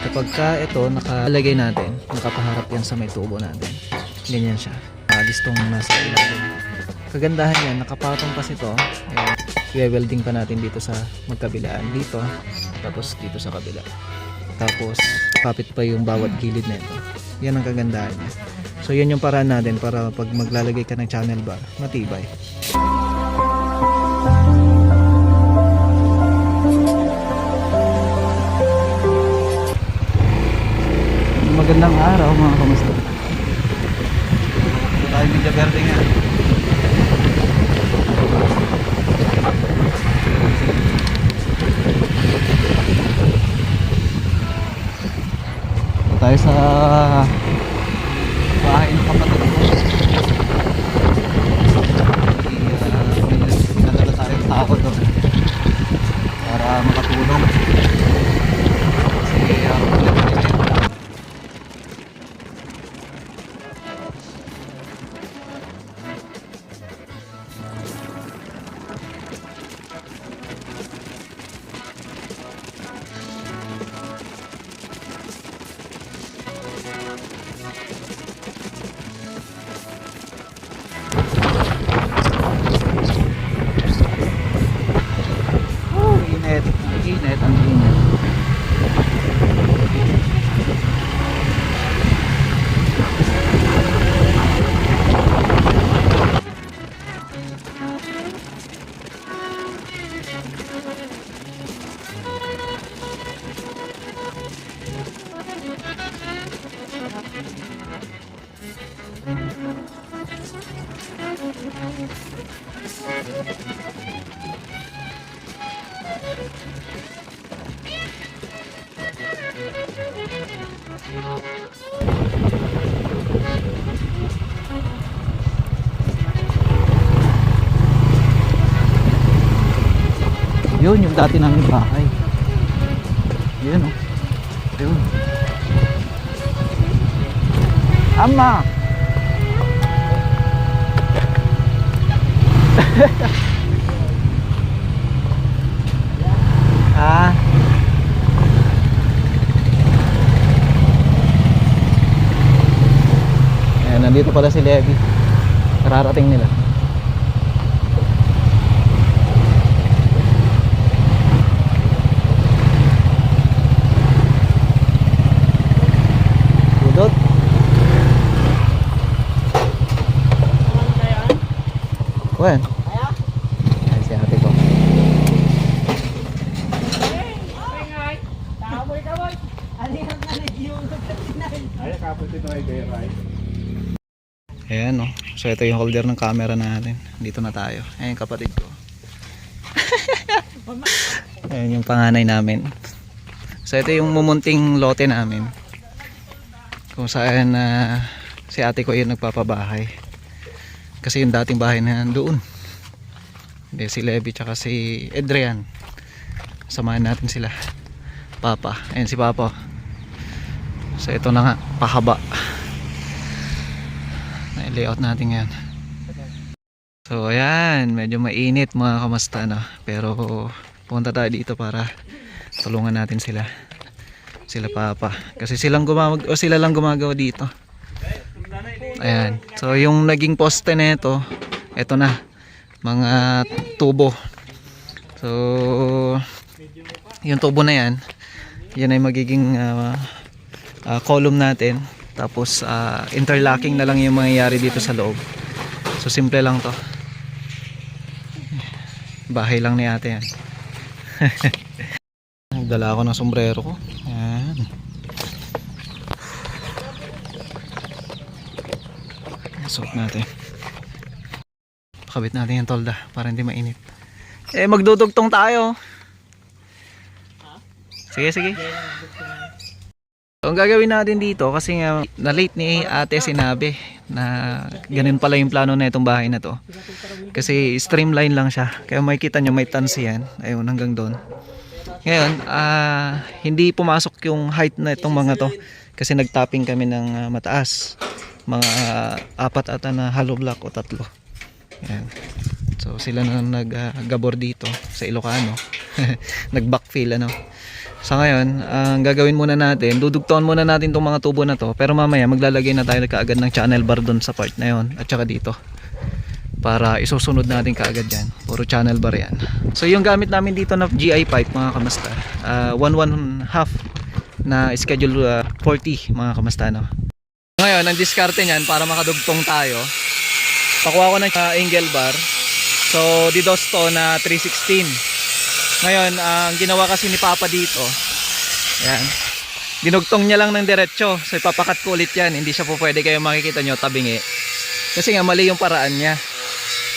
Kapag ka ito nakalagay natin, nakapaharap yan sa may tubo natin. Ganyan siya. Alis tong nasa ilalim. Kagandahan yan, nakapatong kasi to. Ayan, i-welding pa natin dito sa magkabilaan. Dito, tapos dito sa kabila. Tapos, kapit pa yung bawat gilid na ito. Yan ang kagandahan niya. So, yan yung paraan natin para pag maglalagay ka ng channel bar, matibay. Magandang araw mga kamusta. Tayo medyo verde nga. Tayo sa bahay ng kapatid ko. May, uh, nadala tayong tao doon para makatulong. Kasi uh, Yun, yung dati namin bahay. Yun, oh. Yun. Ama! ah. Ayan, nandito pala si Levi. Kararating nila. Wen? Ayan si ate ko. Ayan no. So ito yung holder ng camera natin. Dito na tayo. Ayan kapatid ko. Ayan yung panganay namin. So ito yung mumunting lote namin. Kung saan na si ate ko yung nagpapabahay. Kasi yung dating bahay na doon. Hindi, si Levi tsaka si Adrian. Samahan natin sila. Papa. Ayan si Papa. So ito na nga, pahaba. Na-layout natin yan. So ayan, medyo mainit mga kamasta no. Pero pumunta tayo dito para tulungan natin sila. Sila Papa. Kasi silang gumamag o sila lang gumagawa dito. Ayan. So yung naging poste nito, ito na. Mga tubo. So yung tubo na yan, yan ay magiging ah, ah, column natin. Tapos ah, interlocking na lang yung mangyayari dito sa loob. So simple lang to. Bahay lang ni ate yan. Nagdala ako ng sombrero ko. Ayan. Suot natin. Pakabit natin yung tolda para hindi mainit. Eh magdudugtong tayo. Sige, sige. So, ang gagawin natin dito kasi nga na late ni ate sinabi na ganun pala yung plano na itong bahay na to. Kasi streamline lang siya. Kaya makikita nyo may tansi yan. Ayun hanggang doon. Ngayon, ah hindi pumasok yung height na itong mga to. Kasi nagtapping kami ng ah, mataas. Mga apat ata na hollow block o tatlo. Yan. So sila na nag-gabor dito sa Ilocano. Nag-backfill ano. Sa ngayon, ang gagawin muna natin, dudugtuan muna natin itong mga tubo na to. Pero mamaya maglalagay na tayo kaagad ng channel bar doon sa part na yon at saka dito. Para isusunod natin kaagad yan. Puro channel bar yan. So yung gamit namin dito na GI pipe mga kamasta. Uh, one one half na schedule ah, 40 mga kamasta no. Ngayon, ang diskarte niyan para makadugtong tayo. Pakuha ko ng uh, angle bar. So, didos to na 316. Ngayon, ang ginawa kasi ni Papa dito, yan, dinugtong niya lang ng diretsyo. So, ipapakat ko ulit yan. Hindi siya po pwede kayo makikita nyo tabingi. Kasi nga, mali yung paraan niya.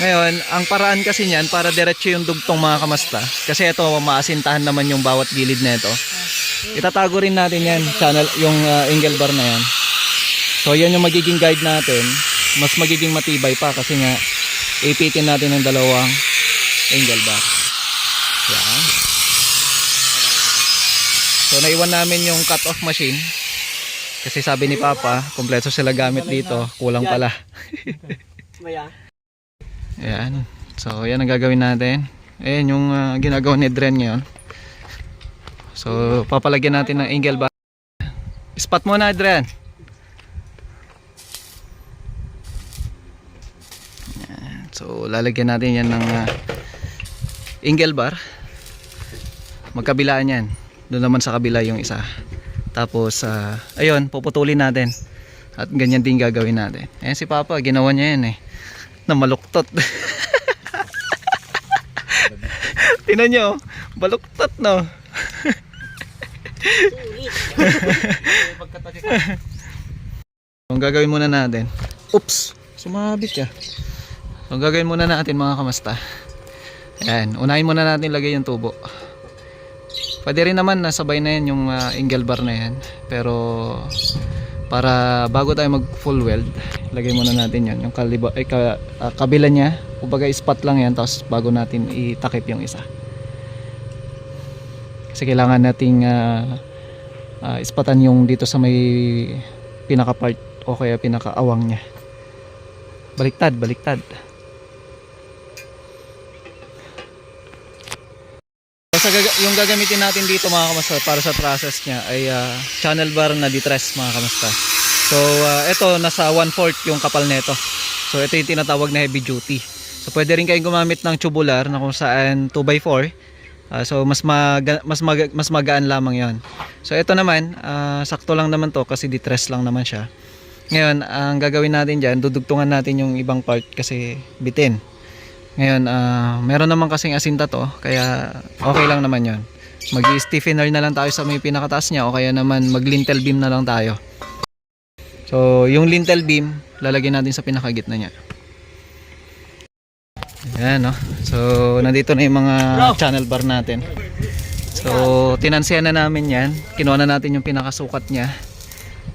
Ngayon, ang paraan kasi niyan para diretsyo yung dugtong mga kamasta. Kasi ito, maasintahan naman yung bawat gilid na ito. Itatago rin natin yan, channel, yung uh, angle bar na yan. So, yan yung magiging guide natin. Mas magiging matibay pa kasi nga, ipitin natin ng dalawang angle bar. Yan. So naiwan namin yung cut off machine. Kasi sabi ni Papa, kompleto sila gamit dito. Kulang pala. Maya. Yan. So yan ang gagawin natin. Ayan yung ah, ginagawa ni Dren ngayon. So papalagyan natin ng angle bar. Spot muna Dren. So lalagyan natin yan ng ah, angle bar. Magkabilaan yan. Doon naman sa kabila yung isa. Tapos, ah, ayun, puputulin natin. At ganyan din gagawin natin. Ayan si Papa, ginawa niya yan eh. Na maluktot. Tinan nyo, oh. baluktot no. Ang gagawin muna natin. Oops, sumabit ka. So, gagawin muna natin mga kamasta. Ayan, unahin muna natin lagay yung tubo. Pwede rin naman nasabay na yan yung uh, angle bar na yan. Pero para bago tayo mag full weld, lagay muna natin yan. Yung kaliba, ay, ka, ah, kabila niya, kumbaga spot lang yan. Tapos bago natin itakip yung isa. Kasi kailangan nating uh, uh, spotan yung dito sa may pinaka part o kaya pinaka awang niya. Baliktad, baliktad. Gaga- yung gagamitin natin dito mga kamasta para sa process niya ay ah, channel bar na distress mga kamasta. So ah, ito nasa 1/4 yung kapal nito. So ito yung tinatawag na heavy duty. So pwede rin kayong gumamit ng tubular na kung saan 2x4. Ah, so mas maga- mas maga- mas magaan lamang 'yon. So ito naman ah, sakto lang naman to kasi distress lang naman siya. Ngayon, ang gagawin natin diyan, dudugtungan natin yung ibang part kasi bitin. Ngayon, ah, meron naman kasing asinta to, kaya okay lang naman yon. Mag-stiffener na lang tayo sa may pinakataas niya o kaya naman mag-lintel beam na lang tayo. So, yung lintel beam, lalagyan natin sa pinakagitna niya. Ayan, no? So, nandito na yung mga channel bar natin. So, tinansiyan na namin yan. Kinuha na natin yung pinakasukat niya.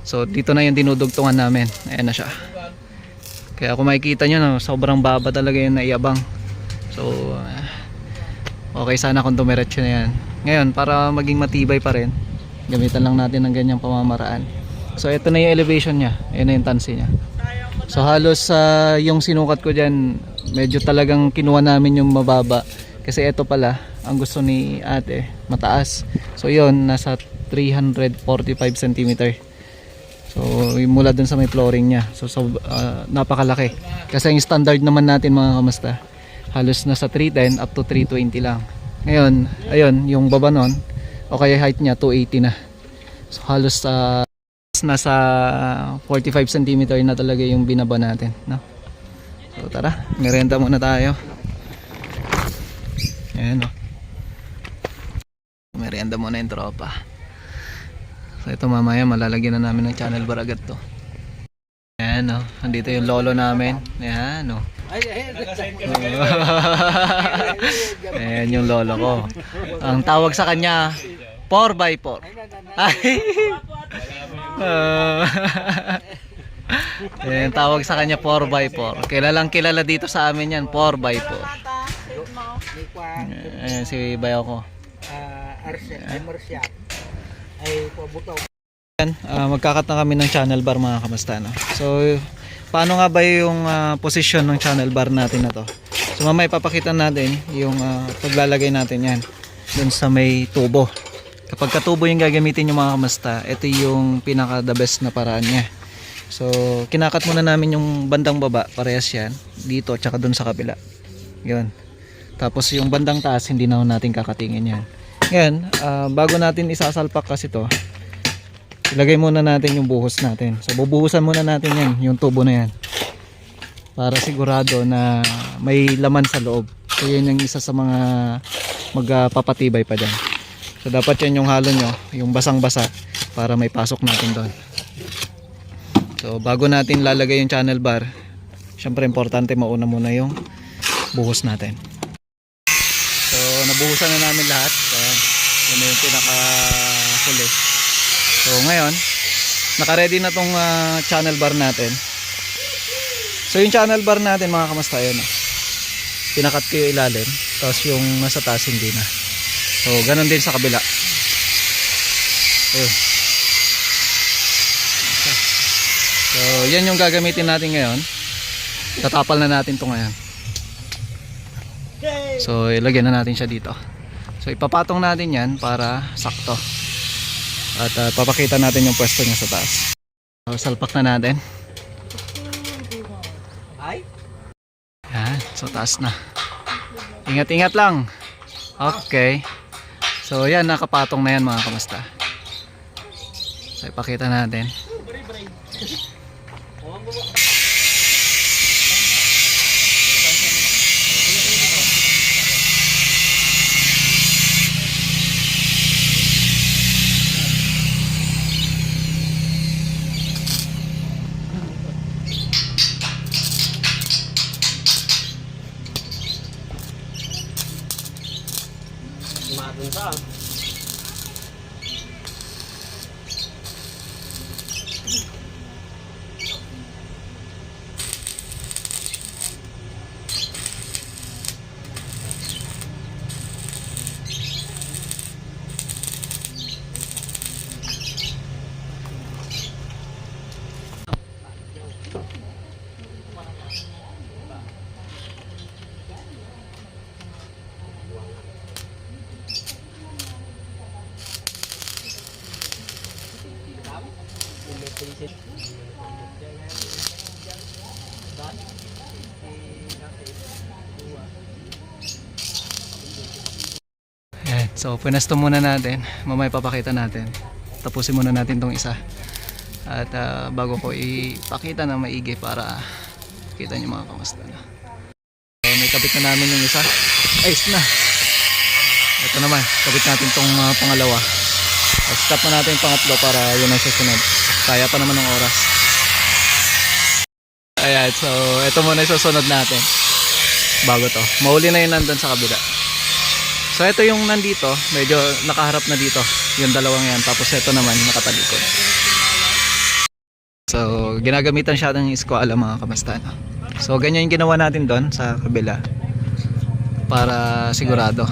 So, dito na yung dinudugtungan namin. Ayan na siya. Kaya kung makikita nyo, no, sobrang baba talaga yung naiyabang. So, ah, okay sana kung dumiretso na yan. Ngayon, para maging matibay pa rin, gamitan lang natin ng ganyang pamamaraan. So, ito na yung elevation niya. Ayan na yung tansi niya. So, halos sa yung sinukat ko dyan, medyo talagang kinuha namin yung mababa. Kasi ito pala, ang gusto ni ate, mataas. So, yun, nasa 345 cm. So, mula dun sa may flooring niya. So, so ah, napakalaki. Kasi yung standard naman natin mga kamasta, halos nasa 310 up to 320 lang. Ngayon, ayun, yung baba nun, o kaya height niya 280 na. So, halos sa nasa 45 cm na talaga yung binaba natin. No? So, tara, merenda muna tayo. Ayan, no. Merenda muna yung tropa. So ito mamaya malalagyan na namin ng channel bar agad to. Ayan o, andito yung lolo namin. Ayan o. Ay, ay, Ayan yung lolo ko. Ang tawag sa kanya, 4x4. Ay. Ah. Ayan, tawag sa kanya 4x4. Kilalang kilala dito sa amin yan, 4x4. may kwan, Ayan si bayaw ko. ah, Arsia, ay Marcia. Ay, pabuto. Yan, ah, magkakat na kami ng channel bar mga kamasta no? So paano nga ba yung ah, position ng channel bar natin na to? So mamaya ipapakita natin yung ah, paglalagay natin yan dun sa may tubo Kapag katubo yung gagamitin yung mga kamasta, ito yung pinaka the best na paraan niya. So, kinakat muna namin yung bandang baba, parehas yan, dito, tsaka dun sa kabila. Yun. Tapos yung bandang taas, hindi na natin kakatingin yan. Ngayon, ah, bago natin isasalpak kasi to, ilagay muna natin yung buhos natin. So, bubuhusan muna natin yan, yung tubo na yan. Para sigurado na may laman sa loob. So, yun yung isa sa mga magpapatibay pa dyan. So, dapat yan yung halo nyo, yung basang-basa, para may pasok natin doon. So, bago natin lalagay yung channel bar, syempre importante mauna muna yung buhos natin. So, nabuhusan na namin lahat. So, yun na yung pinaka huli. So, ngayon, naka-ready na tong ah, channel bar natin. So, yung channel bar natin mga kamasta, yun. ah. Pinakat ko yung ilalim. Tapos yung nasa taas hindi na. So, ganun din sa kabila. Ayun. So, yan yung gagamitin natin ngayon. Tatapal na natin to ngayon. So, ilagyan na natin siya dito. So, ipapatong natin yan para sakto. At ah, papakita natin yung pwesto niya sa taas. So, salpak na natin. Ay? Yan, so taas na. Ingat-ingat lang. Okay. So, yan, nakapatong na yan mga kamusta. So, ipakita natin. Tumatun ka. Yan. So, punasto muna natin. Mamaya papakita natin. Tapusin muna natin tong isa. At ah, bago ko ipakita na maigi para kita nyo mga kamusta na. So, may kabit na namin yung isa. Ayos na. Ito naman, kabit natin tong ah, pangalawa. At stop na natin yung pangatlo para yun ang susunod. Kaya pa naman ng oras. Ayan, so ito muna yung susunod natin. Bago to. Mahuli na yun nandun sa kabila. So ito yung nandito, medyo nakaharap na dito. Yung dalawang yan. Tapos ito naman nakatalikod. So ginagamitan siya ng eskwala mga kamastano. So ganyan yung ginawa natin doon sa kabila. Para sigurado.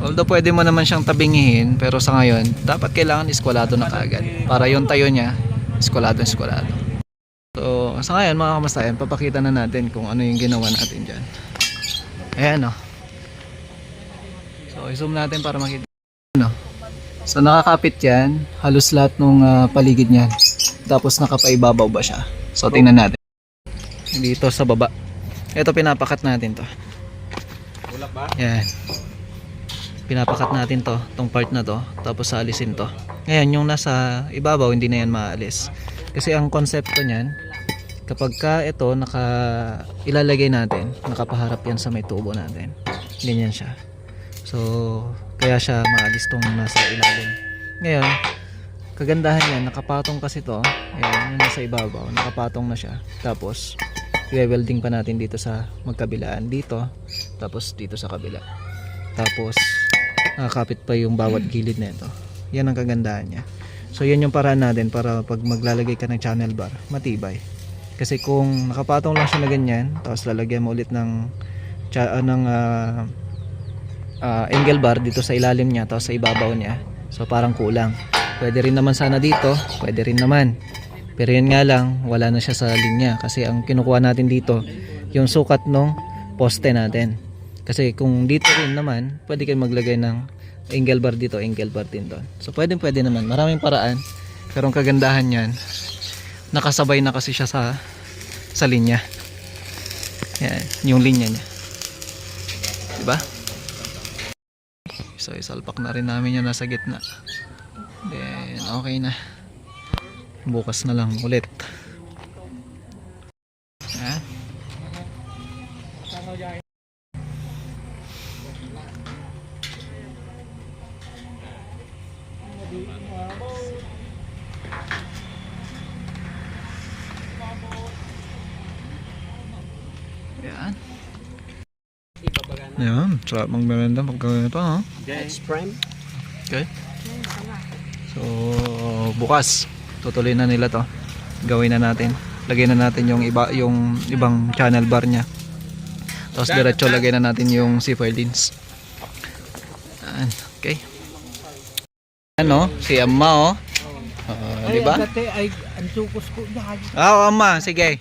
Although pwede mo naman siyang tabingihin, pero sa ngayon, dapat kailangan eskwalado na kaagad. Para yung tayo niya, eskwalado eskwalado. So, sa ngayon mga kamastayan, papakita na natin kung ano yung ginawa natin dyan. Ayan o. So, i-zoom natin para makita. Ano? So, nakakapit yan. Halos lahat ng paligid niyan. Tapos nakapaibabaw ba siya. So, tingnan natin. Dito sa baba. Ito pinapakat natin to. Ulap ba? Yan. Pinapakat natin to, tong part na to, tapos saalisin to. Ngayon, yung nasa ibabaw, hindi na yan maalis. Kasi ang konsepto niyan, kapag ka ito, naka, ilalagay natin, nakapaharap yan sa may tubo natin. Ganyan siya. So, kaya siya maalis tong nasa ilalim. Ngayon, kagandahan yan, nakapatong kasi to, ayan, yung nasa ibabaw, nakapatong na siya. Tapos, i-welding pa natin dito sa magkabilaan dito, tapos dito sa kabila. Tapos, nakakapit pa yung bawat gilid na ito. Yan ang kagandahan niya. So, yan yung paraan natin para pag maglalagay ka ng channel bar, matibay. Kasi kung nakapatong lang siya na ganyan, tapos lalagyan mo ulit ng, ah, ng ah, ah, angle bar dito sa ilalim niya, tapos sa ibabaw niya. So, parang kulang. Pwede rin naman sana dito, pwede rin naman. Pero yun nga lang, wala na siya sa linya. Kasi ang kinukuha natin dito, yung sukat ng poste natin. Kasi kung dito rin naman, pwede kayo maglagay ng angle bar dito, angle bar din doon. So pwede pwede naman. Maraming paraan. Pero ang kagandahan niyan, nakasabay na kasi siya sa sa linya. Yan, yung linya niya. Diba? So isalpak na rin namin yung nasa gitna. Then okay na. Bukas na lang ulit. Ha? Yan. Yan, sarap magmerenda pag ganito ha. X-Prime. Okay. So, bukas tutuloy na nila 'to. Gawin na natin. Lagyan na natin yung iba yung ibang channel bar niya. Tapos diretso lagay na natin yung C4 lins. Yan, okay. Ano? Si Amma oh. Uh, di ba? Dati ay ang sukos ko. Ah, oh, Amma, sige.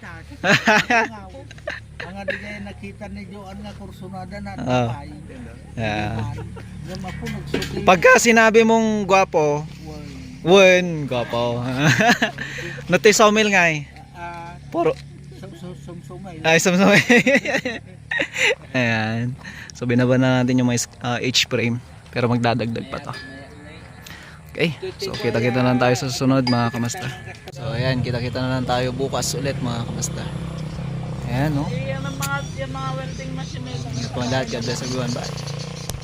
Ang nakita ni Joan nga kursunada na Ah. tapay. Yeah. Gam ako nagsuki. Pagka sinabi mong gwapo, won, gwapo. Nati sawmill nga eh. Ah, Puro, sum sum sum sumay. Ay, sumsumay. Ayan. So, binaba na natin yung mga uh, H-frame. Pero magdadagdag pa to. Okay. So, kita-kita na lang tayo sa susunod mga kamasta. So, ayan. Kita-kita na lang tayo bukas ulit mga kamasta. Ayan, no? Yan ang mga, yung mga welding machine. Ito ang lahat. God bless everyone. Bye.